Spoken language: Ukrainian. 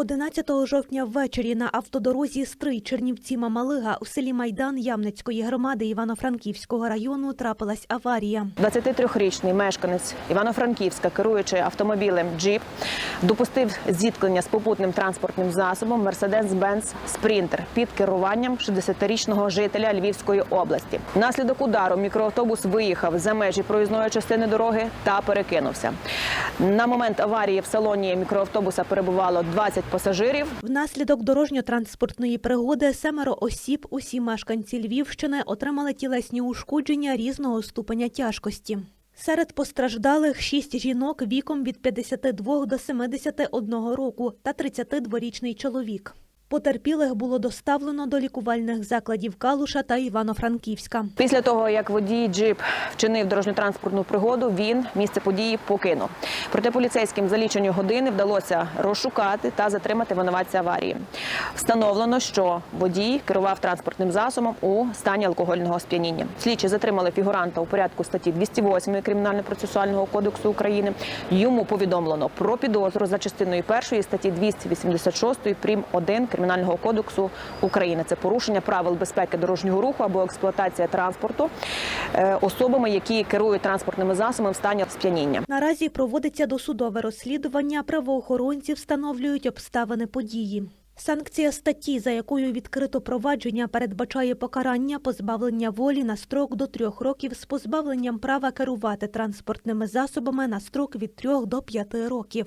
11 жовтня ввечері на автодорозі Стрий Чернівці Мамалига у селі Майдан Ямницької громади Івано-Франківського району трапилась аварія. 23-річний мешканець Івано-Франківська, керуючи автомобілем Джіп, допустив зіткнення з попутним транспортним засобом Мерседес-Бенц Спрінтер під керуванням 60-річного жителя Львівської області. Внаслідок удару мікроавтобус виїхав за межі проїзної частини дороги та перекинувся. На момент аварії в салоні мікроавтобуса перебувало 20 пасажирів. Внаслідок дорожньо-транспортної пригоди семеро осіб, усі мешканці Львівщини, отримали тілесні ушкодження різного ступеня тяжкості. Серед постраждалих шість жінок віком від 52 до 71 року та 32-річний чоловік. Потерпілих було доставлено до лікувальних закладів Калуша та Івано-Франківська. Після того, як водій джип вчинив дорожньо-транспортну пригоду, він місце події покинув. Проте поліцейським за лічені години вдалося розшукати та затримати винуватця аварії. Встановлено, що водій керував транспортним засобом у стані алкогольного сп'яніння. Слідчі затримали фігуранта у порядку статті 208 Кримінально-процесуального кодексу України. Йому повідомлено про підозру за частиною першої статті 286 прим. 1 Кримінального кодексу України. Це порушення правил безпеки дорожнього руху або експлуатація транспорту е, особами, які керують транспортними засобами в стані сп'яніння. Наразі проводиться досудове розслідування. Правоохоронці встановлюють обставини події. Санкція статті, за якою відкрито провадження, передбачає покарання позбавлення волі на строк до трьох років з позбавленням права керувати транспортними засобами на строк від трьох до п'яти років.